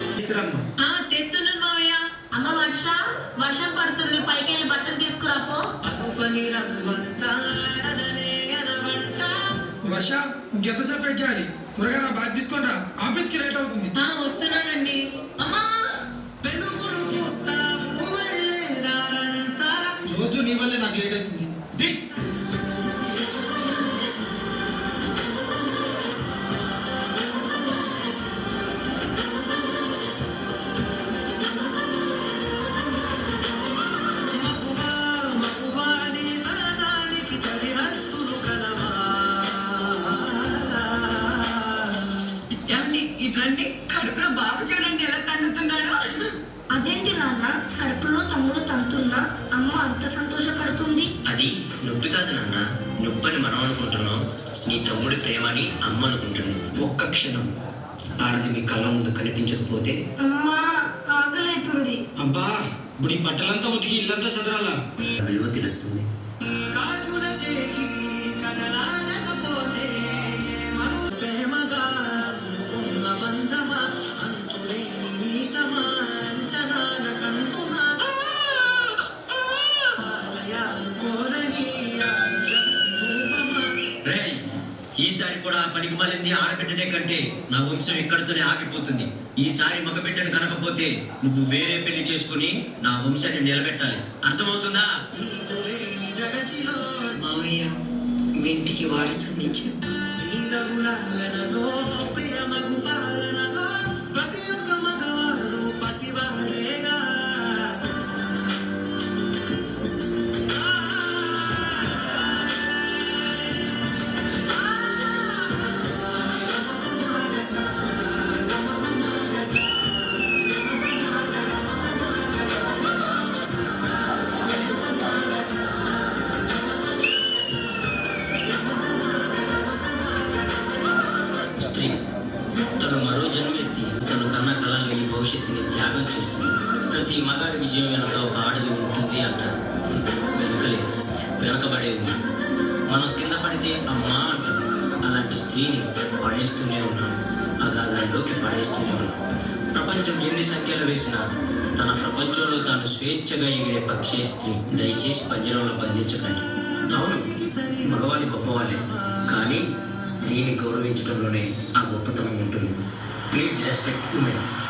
తెస్తున్నాను మావయ్య. అమ్మ వర్ష వర్షం పడుతుంది. పైకి వెళ్ళి బట్టలు తీసుకురాపో వర్ష ఇంకెంతసేపు వెయిట్ చేయాలి? త్వరగా నా బ్యాగ్ తీసుకొని రా. ఆఫీస్కి లేట్ అవుతుంది. ఆ, వస్తున్నానండి. ఆడది మీ కళ్ళ ముందు కనిపించకపోతే? అబ్బా ఇప్పుడు ఈ బట్టలంతా ఉతికి ఇల్లంతా చదరాలా? విలువ తెలుస్తుంది. రేయ్, మాలింది ఆడబిడ్డనే కంటే నా వంశం ఇక్కడితోనే ఆగిపోతుంది. ఈసారి మగబిడ్డను కనకపోతే నువ్వు వేరే పెళ్ళి చేసుకుని నా వంశాన్ని నిలబెట్టాలి. అర్థమవుతుందా? మావయ్య ఇంటికి వారసుడు అగాధంలోకి ప్రపంచం ఎన్ని సంఖ్యలు వేసినా తన ప్రపంచంలో తాను స్వేచ్ఛగా ఎగిరే పక్షి స్త్రీ. దయచేసి పంజరంలో బంధించకండి. అవును మగవాళ్ళు గొప్పవాళ్ళే. కానీ స్త్రీని గౌరవించడంలోనే ఆ గొప్పతనం ఉంటుంది. Please respect women.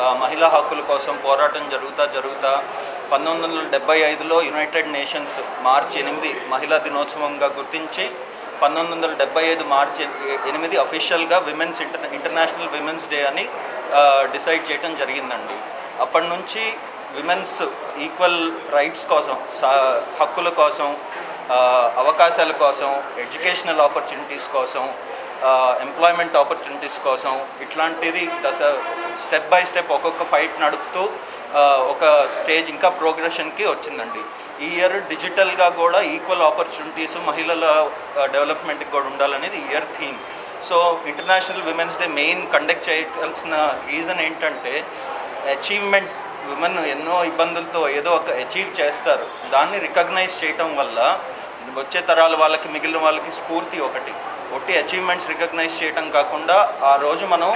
మహిళా హక్కుల కోసం పోరాటం జరుగుతా జరుగుతా పంతొమ్మిది వందల డెబ్బై ఐదులో యునైటెడ్ నేషన్స్ మార్చి ఎనిమిది మహిళా దినోత్సవంగా గుర్తించి పంతొమ్మిది వందల డెబ్బై ఐదు మార్చి ఎనిమిది అఫీషియల్గా women's inter international women's day అని డిసైడ్ చేయడం జరిగిందండి. అప్పటి నుంచి విమెన్స్ ఈక్వల్ రైట్స్ కోసం సా- హక్కుల కోసం అవకాశాల కోసం ఎడ్యుకేషనల్ ఆపర్చునిటీస్ కోసం ఎంప్లాయ్మెంట్ ఆపర్చునిటీస్ కోసం ఇట్లాంటిది దశ స్టెప్ బై స్టెప్ ఒక్కొక్క ఫైట్ నడుపుతూ ఒక స్టేజ్ ఇంకా ప్రోగ్రెషన్కి వచ్చిందండి. ఈ ఇయర్ డిజిటల్గా కూడా ఈక్వల్ ఆపర్చునిటీస్ మహిళల డెవలప్మెంట్కి కూడా ఉండాలనేది year theme so international women's day main conduct చేయాల్సిన రీజన్ ఏంటంటే అచీవ్మెంట్ విమెన్ ఎన్నో ఇబ్బందులతో ఏదో ఒక అచీవ్ చేస్తారు. దాన్ని రికగ్నైజ్ చేయటం వల్ల వచ్చే తరాల వాళ్ళకి మిగిలిన వాళ్ళకి స్ఫూర్తి ఒకటి. ఒట్టి అచీవ్మెంట్స్ రికగ్నైజ్ చేయటం కాకుండా ఆ రోజు మనం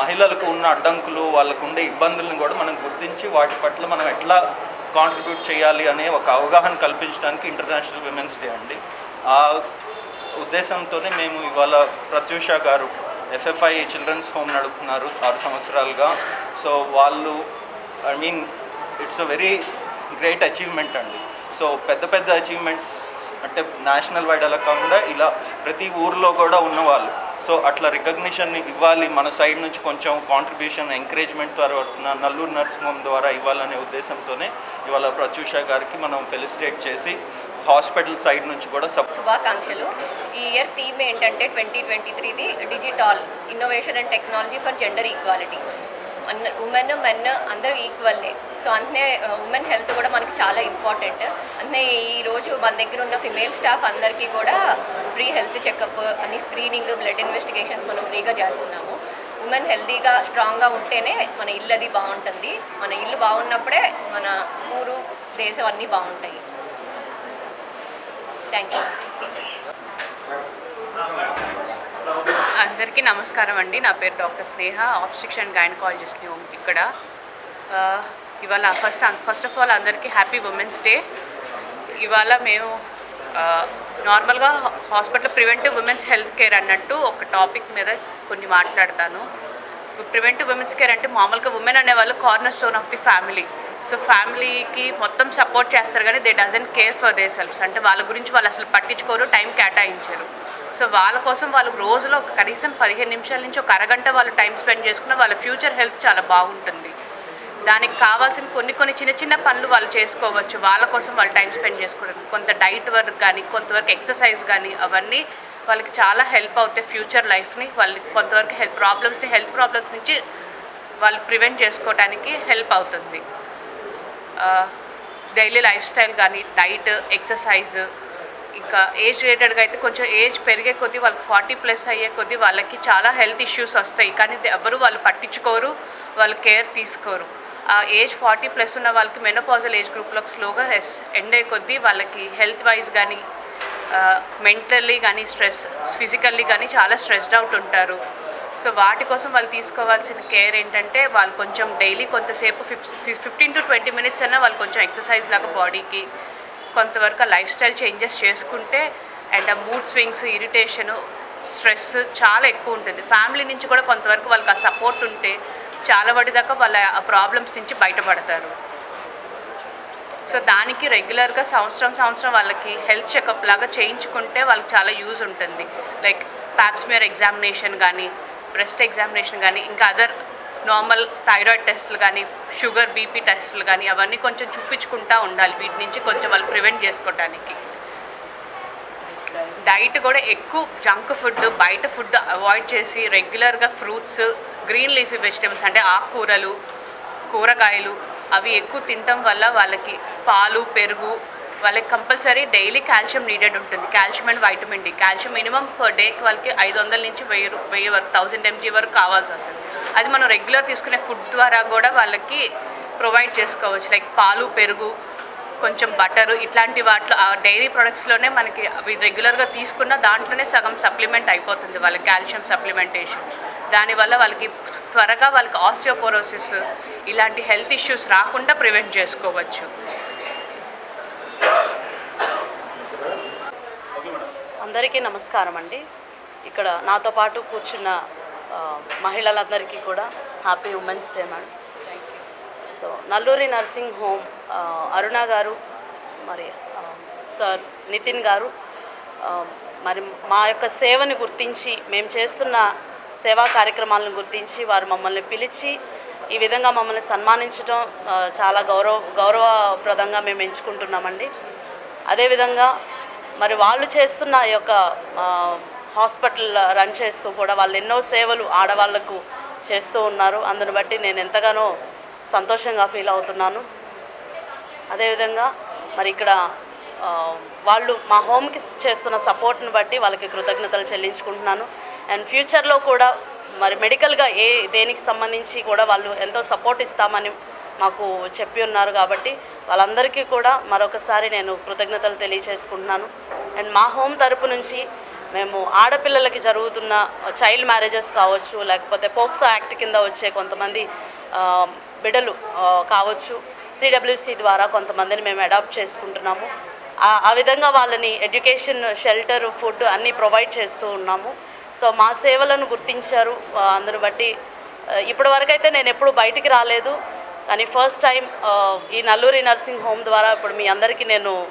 మహిళలకు ఉన్న అడ్డంకులు వాళ్ళకు ఉండే ఇబ్బందులను కూడా మనం గుర్తించి వాటి పట్ల మనం ఎట్లా కాంట్రిబ్యూట్ చేయాలి అనే ఒక అవగాహన కల్పించడానికి ఇంటర్నేషనల్ విమెన్స్ డే అండి. ఆ ఉద్దేశంతోనే మేము ఇవాళ ప్రత్యూష గారు ఎఫ్ఎఫ్ఐ చిల్డ్రన్స్ హోమ్ నడుపుతున్నారు ఆరు సంవత్సరాలుగా. సో వాళ్ళు I mean it's a very great achievement అండి. సో పెద్ద పెద్ద అచీవ్మెంట్స్ అంటే నేషనల్ వైడ్ అలా కాకుండా ఇలా ప్రతి ఊర్లో కూడా ఉన్నవాళ్ళు. సో అట్లా రికగ్నిషన్ ఇవ్వాలి మన సైడ్ నుంచి కొంచెం కాంట్రిబ్యూషన్ ఎంకరేజ్మెంట్ ద్వారా నల్లూరు నర్సింగ్ హోమ్ ద్వారా ఇవ్వాలనే ఉద్దేశంతోనే ఇవాళ ప్రత్యూష గారికి మనం ఫెలిసిటేట్ చేసి హాస్పిటల్ సైడ్ నుంచి కూడా సబ్ శుభాకాంక్షలు. ఈ ఇయర్ థీమ్ ఏంటంటే twenty twenty త్రీది digital innovation and technology for gender equality women men అందరూ ఈక్వల్లే సో అంతనే ఉమెన్ హెల్త్ కూడా మనకి చాలా ఇంపార్టెంట్ అందుకే ఈరోజు మన దగ్గర ఉన్న ఫిమేల్ స్టాఫ్ అందరికీ కూడా ఫ్రీ హెల్త్ చెకప్ అన్ని స్క్రీనింగ్ బ్లడ్ ఇన్వెస్టిగేషన్స్ మనం ఫ్రీగా చేస్తున్నాము. ఉమెన్ హెల్తీగా స్ట్రాంగ్గా ఉంటేనే మన ఇల్లు అది బాగుంటుంది. మన ఇల్లు బాగున్నప్పుడే మన ఊరు దేశం అన్నీ బాగుంటాయి. థ్యాంక్ యూ అందరికీ నమస్కారం అండి. నా పేరు డాక్టర్ స్నేహ ఆబ్స్టిక్స్ అండ్ గైనకాలజిస్ట్ని ఇక్కడ. ఇవాళ ఫస్ట్ ఫస్ట్ ఆఫ్ ఆల్ అందరికీ హ్యాపీ ఉమెన్స్ డే. ఇవాళ మేము నార్మల్గా hospital preventive women's health care అన్నట్టు ఒక టాపిక్ మీద కొన్ని మాట్లాడతాను. ప్రివెంటివ్ ఉమెన్స్ కేర్ అంటే మామూలుగా ఉమెన్ అనేవాళ్ళు corner stone of the family. So ఫ్యామిలీకి మొత్తం సపోర్ట్ చేస్తారు కానీ they doesn't care for they selves అంటే వాళ్ళ గురించి వాళ్ళు అసలు పట్టించుకోరు టైం కేటాయించరు. సో వాళ్ళ కోసం వాళ్ళు రోజులో కనీసం పదిహేను నిమిషాల నుంచి ఒక అరగంట వాళ్ళు టైం స్పెండ్ చేసుకున్న వాళ్ళ ఫ్యూచర్ హెల్త్ చాలా బాగుంటుంది. దానికి కావాల్సిన కొన్ని కొన్ని చిన్న చిన్న పనులు వాళ్ళు చేసుకోవచ్చు. వాళ్ళ కోసం వాళ్ళు టైం స్పెండ్ చేసుకోవడం. కొంత డైట్ వర్క్ కానీ కొంతవరకు ఎక్సర్సైజ్ కానీ అవన్నీ వాళ్ళకి చాలా హెల్ప్ అవుతాయి ఫ్యూచర్ లైఫ్ని వాళ్ళకి కొంతవరకు హెల్త్ ప్రాబ్లమ్స్ని హెల్త్ ప్రాబ్లమ్స్ నుంచి వాళ్ళు ప్రివెంట్ చేసుకోవడానికి హెల్ప్ అవుతుంది. డైలీ లైఫ్ స్టైల్ కానీ డైట్ ఎక్సర్సైజ్ ఏజ్ రిలేటెడ్గా అయితే కొంచెం ఏజ్ పెరిగే కొద్దీ వాళ్ళకి ఫార్టీ ప్లస్ అయ్యే కొద్దీ వాళ్ళకి చాలా హెల్త్ ఇష్యూస్ వస్తాయి. కానీ ఎవరు వాళ్ళు పట్టించుకోరు వాళ్ళు కేర్ తీసుకోరు. ఆ ఏజ్ ఫార్టీ ప్లస్ ఉన్న వాళ్ళకి మెనోపాజల్ ఏజ్ గ్రూప్లోకి స్లోగా ఎస్ ఎండ్ అయ్యే కొద్దీ వాళ్ళకి హెల్త్ వైజ్ కానీ మెంటల్లీ కానీ స్ట్రెస్ ఫిజికల్లీ కానీ చాలా స్ట్రెస్డ్ అవుట్ ఉంటారు. సో వాటి కోసం వాళ్ళు తీసుకోవాల్సిన కేర్ ఏంటంటే వాళ్ళు కొంచెం డైలీ కొంతసేపు fif fifteen to twenty minutes అయినా వాళ్ళు కొంచెం ఎక్సర్సైజ్ లాగా బాడీకి కొంతవరకు లైఫ్ స్టైల్ చేంజెస్ చేసుకుంటే అండ్ ఆ మూడ్ స్వింగ్స్ ఇరిటేషను స్ట్రెస్ చాలా ఎక్కువ ఉంటుంది. ఫ్యామిలీ నుంచి కూడా కొంతవరకు వాళ్ళకి ఆ సపోర్ట్ ఉంటే చాలా వాటి దాకా వాళ్ళ ఆ ప్రాబ్లమ్స్ నుంచి బయటపడతారు. సో దానికి రెగ్యులర్గా సంవత్సరం సంవత్సరం వాళ్ళకి హెల్త్ చెకప్ లాగా చేయించుకుంటే వాళ్ళకి చాలా యూజ్ ఉంటుంది. లైక్ ప్యాప్స్మియర్ ఎగ్జామినేషన్ కానీ బ్రెస్ట్ ఎగ్జామినేషన్ కానీ ఇంకా అదర్ నార్మల్ థైరాయిడ్ టెస్ట్లు కానీ షుగర్ బీపీ టెస్ట్లు కానీ అవన్నీ కొంచెం చూపించుకుంటా ఉండాలి. వీటి నుంచి కొంచెం వాళ్ళు ప్రివెంట్ చేసుకోవడానికి డైట్ కూడా ఎక్కువ జంక్ ఫుడ్ బయట ఫుడ్ అవాయిడ్ చేసి రెగ్యులర్గా ఫ్రూట్స్ గ్రీన్ లీఫీ వెజిటేబుల్స్ అంటే ఆకుకూరలు కూరగాయలు అవి ఎక్కువ తినటం వల్ల వాళ్ళకి పాలు పెరుగు వాళ్ళకి కంపల్సరీ డైలీ కాల్షియం నీడెడ్ ఉంటుంది. Calcium and vitamin D. Calcium minimum per డేకి వాళ్ళకి ఐదు వందల నుంచి వెయ్యి వెయ్యి వరకు థౌజండ్ ఎంజీ వరకు కావాల్సి వస్తుంది. అది మనం రెగ్యులర్ తీసుకునే ఫుడ్ ద్వారా కూడా వాళ్ళకి ప్రొవైడ్ చేసుకోవచ్చు. లైక్ పాలు పెరుగు కొంచెం బటరు ఇట్లాంటి వాటిలో ఆ డైరీ ప్రొడక్ట్స్లోనే మనకి అవి రెగ్యులర్గా తీసుకున్న దాంట్లోనే సగం సప్లిమెంట్ అయిపోతుంది వాళ్ళకి కాల్షియం సప్లిమెంటేషన్ దానివల్ల వాళ్ళకి త్వరగా వాళ్ళకి ఆస్టియోపోరోసిస్ ఇలాంటి హెల్త్ ఇష్యూస్ రాకుండా ప్రివెంట్ చేసుకోవచ్చు. అందరికీ నమస్కారం అండి ఇక్కడ నాతో పాటు కూర్చున్న మహిళలందరికీ కూడా happy women's day madam. So Nalluri nursing home Aruna garu మరి సార్ నితిన్ గారు మరి మా యొక్క సేవని గుర్తించి మేము చేస్తున్న సేవా కార్యక్రమాలను గుర్తించి వారు మమ్మల్ని పిలిచి ఈ విధంగా మమ్మల్ని సన్మానించడం చాలా గౌరవ గౌరవప్రదంగా మేము ఎంచుకుంటున్నామండి. అదేవిధంగా మరి వాళ్ళు చేస్తున్న ఈ యొక్క హాస్పిటల్ రన్ చేస్తూ కూడా వాళ్ళు ఎన్నో సేవలు ఆడవాళ్ళకు చేస్తూ ఉన్నారు. అందుని బట్టి నేను ఎంతగానో సంతోషంగా ఫీల్ అవుతున్నాను. అదేవిధంగా మరి ఇక్కడ వాళ్ళు మా హోమ్కి చేస్తున్న సపోర్ట్ని బట్టి వాళ్ళకి కృతజ్ఞతలు చెల్లించుకుంటున్నాను. అండ్ ఫ్యూచర్లో కూడా మరి మెడికల్గా ఏ దేనికి సంబంధించి కూడా వాళ్ళు ఎంతో సపోర్ట్ ఇస్తామని మాకు చెప్పి ఉన్నారు కాబట్టి వాళ్ళందరికీ కూడా మరొకసారి నేను కృతజ్ఞతలు తెలియచేసుకుంటున్నాను. అండ్ మా హోమ్ తరపు నుంచి మేము ఆడపిల్లలకి జరుగుతున్న చైల్డ్ మ్యారేజెస్ కావచ్చు లేకపోతే పోక్సో యాక్ట్ కింద వచ్చే కొంతమంది బిడ్డలు కావచ్చు సిడబ్ల్యూసి ద్వారా కొంతమందిని మేము అడాప్ట్ చేసుకుంటున్నాము. ఆ- విధంగా వాళ్ళని ఎడ్యుకేషన్ షెల్టర్ ఫుడ్ అన్నీ ప్రొవైడ్ చేస్తూ ఉన్నాము. సో మా సేవలను గుర్తించారు. అందరు అందును బట్టి ఇప్పటివరకైతే నేను ఎప్పుడు బయటికి రాలేదు. కానీ ఫస్ట్ టైం ఈ నల్లూరి నర్సింగ్ హోమ్ ద్వారా ఇప్పుడు మీ అందరికీ నేను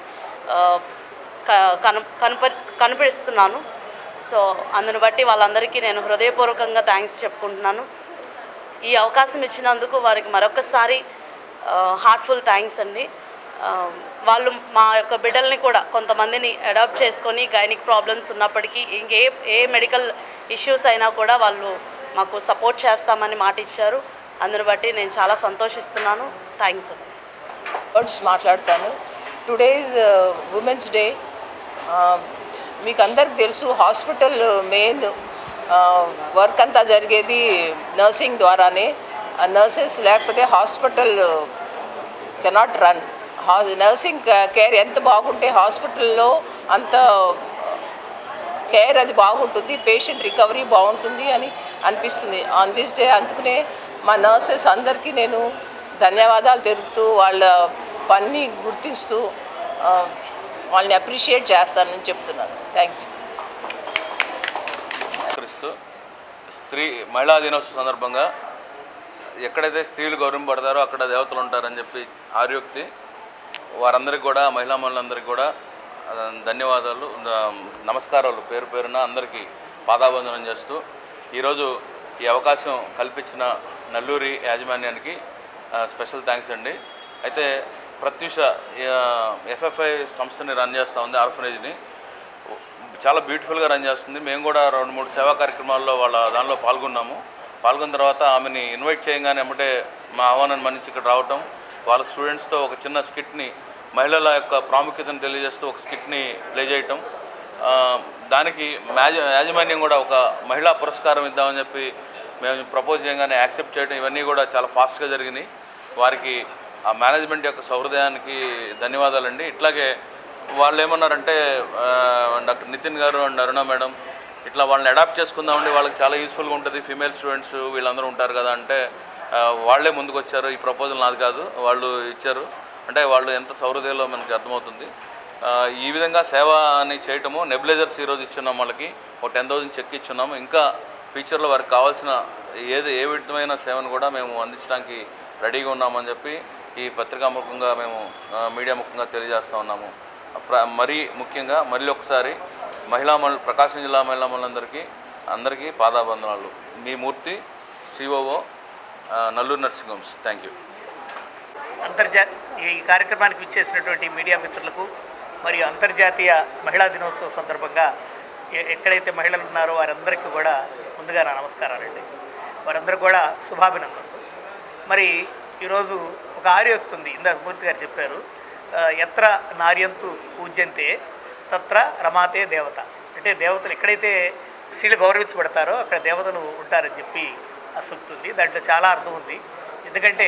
కను కనుప కనిపిస్తున్నాను. సో అందును బట్టి వాళ్ళందరికీ నేను హృదయపూర్వకంగా థ్యాంక్స్ చెప్పుకుంటున్నాను. ఈ అవకాశం ఇచ్చినందుకు వారికి మరొకసారి హార్ట్ఫుల్ థ్యాంక్స్ అండి. వాళ్ళు మా యొక్క బిడ్డల్ని కూడా కొంతమందిని అడాప్ట్ చేసుకొని గైనిక్ ప్రాబ్లమ్స్ ఉన్నప్పటికీ ఇంకే ఏ మెడికల్ ఇష్యూస్ అయినా కూడా వాళ్ళు మాకు సపోర్ట్ చేస్తామని మాట ఇచ్చారు అందుని బట్టి నేను చాలా సంతోషిస్తున్నాను. థ్యాంక్స్ అండి. వర్డ్స్ మాట్లాడతాను. టుడేస్ ఉమెన్స్ డే మీకు అందరికి తెలుసు హాస్పిటల్ మెయిన్ వర్క్ అంతా జరిగేది నర్సింగ్ ద్వారానే. ఆ నర్సెస్ లేకపోతే హాస్పిటల్ కెనాట్ రన్. హా నర్సింగ్ కేర్ ఎంత బాగుంటే హాస్పిటల్లో అంత కేర్ అది బాగుంటుంది పేషెంట్ రికవరీ బాగుంటుంది అని అనిపిస్తుంది. ఆన్ దిస్ డే అందుకనే మా నర్సెస్ అందరికీ నేను ధన్యవాదాలు తెలుపుతూ వాళ్ళ పని గుర్తిస్తూ వాళ్ళని అప్రిషియేట్ చేస్తానని చెప్తున్నాను. థ్యాంక్ యూ స్త్రీ మహిళా దినోత్సవ సందర్భంగా ఎక్కడైతే స్త్రీలు గౌరవింపడతారో అక్కడ దేవతలు ఉంటారని చెప్పి ఆర్యోక్తి వారందరికీ కూడా మహిళా మనులందరికీ కూడా ధన్యవాదాలు నమస్కారాలు. పేరు పేరున అందరికీ పాదాభందనం చేస్తూ ఈరోజు ఈ అవకాశం కల్పించిన నల్లూరి యాజమాన్యానికి స్పెషల్ థ్యాంక్స్ అండి. అయితే ప్రత్యూష ఎఫ్ఎఫ్ఐ సంస్థని రన్ చేస్తూ ఉంది ఆర్ఫనేజ్ని. చాలా బ్యూటిఫుల్గా రన్ చేస్తుంది. మేము కూడా రెండు మూడు సేవా కార్యక్రమాల్లో వాళ్ళ దానిలో పాల్గొన్నాము. పాల్గొన్న తర్వాత ఆమెని ఇన్వైట్ చేయగానే ఎమ్మటే మా ఆహ్వానాన్ని మన్నించి ఇక్కడ రావటం వాళ్ళ స్టూడెంట్స్తో ఒక చిన్న స్కిట్ని మహిళల యొక్క ప్రాముఖ్యతను తెలియజేస్తూ ఒక స్కిట్ని ప్లే చేయటం. దానికి యాజ యాజమాన్యం కూడా ఒక మహిళా పురస్కారం ఇద్దామని చెప్పి మేము ప్రపోజ్ చేయగానే యాక్సెప్ట్ చేయడం ఇవన్నీ కూడా చాలా ఫాస్ట్గా జరిగినాయి. వారికి ఆ మేనేజ్మెంట్ యొక్క సౌహృదయానికి ధన్యవాదాలండి. ఇట్లాగే వాళ్ళు ఏమన్నారంటే డాక్టర్ నితిన్ గారు అండ్ అరుణ మేడం ఇట్లా వాళ్ళని అడాప్ట్ చేసుకుందామండి వాళ్ళకి చాలా యూస్ఫుల్గా ఉంటుంది. ఫీమేల్ స్టూడెంట్స్ వీళ్ళందరూ ఉంటారు కదా అంటే వాళ్ళే ముందుకు వచ్చారు ఈ ప్రపోజల్ నాది కాదు. వాళ్ళు ఇచ్చారు. అంటే వాళ్ళు ఎంత సౌహృదయంలో మనకి అర్థమవుతుంది. ఈ విధంగా సేవ అని చేయటము నెబిలైజర్స్ ఈరోజు ఇచ్చున్నాం వాళ్ళకి. ఒక టెన్ థౌసండ్ చెక్ ఇచ్చున్నాము ఇంకా ఫ్యూచర్లో వారికి కావాల్సిన ఏది ఏ విధమైన సేవను కూడా మేము అందించడానికి రెడీగా ఉన్నామని చెప్పి ఈ పత్రికా ముఖంగా మేము మీడియా ముఖంగా తెలియజేస్తూ ఉన్నాము. మరీ ముఖ్యంగా మళ్ళీ ఒకసారి మహిళా మనులు ప్రకాశం జిల్లా మహిళా మనులందరికీ అందరికీ పాదాబంధనాలు మీ Murthy COO Nalluru nursing homes thank you అంతర్జా ఈ కార్యక్రమానికి విచ్చేసినటువంటి మీడియా మిత్రులకు మరియు అంతర్జాతీయ మహిళా దినోత్సవం సందర్భంగా ఎక్కడైతే మహిళలు ఉన్నారో వారందరికీ కూడా ముందుగా నా నమస్కారాలండి. వారందరూ కూడా శుభాభినందనలు. మరి ఈరోజు ఒక ఆర్యోక్తి ఉంది ఇందాక మూర్తి గారు చెప్పారు. ఎత్ర నార్యంతు పూజ్యంతే తత్ర రమాతే దేవత. అంటే దేవతలు ఎక్కడైతే స్త్రీలు గౌరవించబడతారో అక్కడ దేవతలు ఉంటారని చెప్పి ఆ దాంట్లో చాలా అర్థం ఉంది. ఎందుకంటే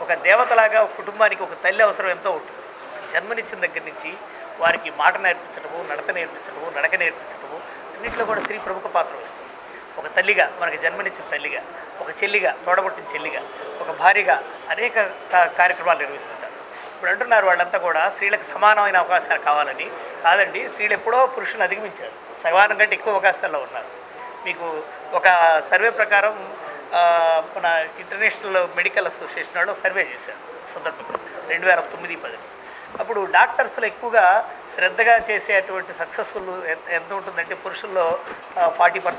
ఒక దేవతలాగా ఒక కుటుంబానికి ఒక తల్లి అవసరం ఎంతో ఉంటుంది. జన్మనిచ్చిన దగ్గర నుంచి వారికి మాట నేర్పించడము నడత నేర్పించడము నడక నేర్పించడము అన్నింటిలో కూడా స్త్రీ ప్రముఖ పాత్ర వస్తుంది ఒక తల్లిగా మనకి జన్మనిచ్చిన తల్లిగా ఒక చెల్లిగా తోడబుట్టిన చెల్లిగా ఒక భార్యగా అనేక కార్యక్రమాలు నిర్వహిస్తుంటారు. ఇప్పుడు అంటున్నారు వాళ్ళంతా కూడా స్త్రీలకు సమానమైన అవకాశాలు కావాలని. కాదండి స్త్రీలు ఎప్పుడో పురుషులను అధిగమించారు. సమానం కంటే ఎక్కువ అవకాశాల్లో ఉన్నారు. మీకు ఒక సర్వే ప్రకారం మన ఇంటర్నేషనల్ మెడికల్ అసోసియేషన్ వాళ్ళు సర్వే చేశారు సందర్భంలో రెండు వేల తొమ్మిది పది అప్పుడు డాక్టర్స్లో ఎక్కువగా శ్రద్ధగా చేసేటువంటి సక్సెస్ఫుల్ ఎంత ఎంత ఉంటుందంటే పురుషుల్లో ఫార్టీ పర్సెంట్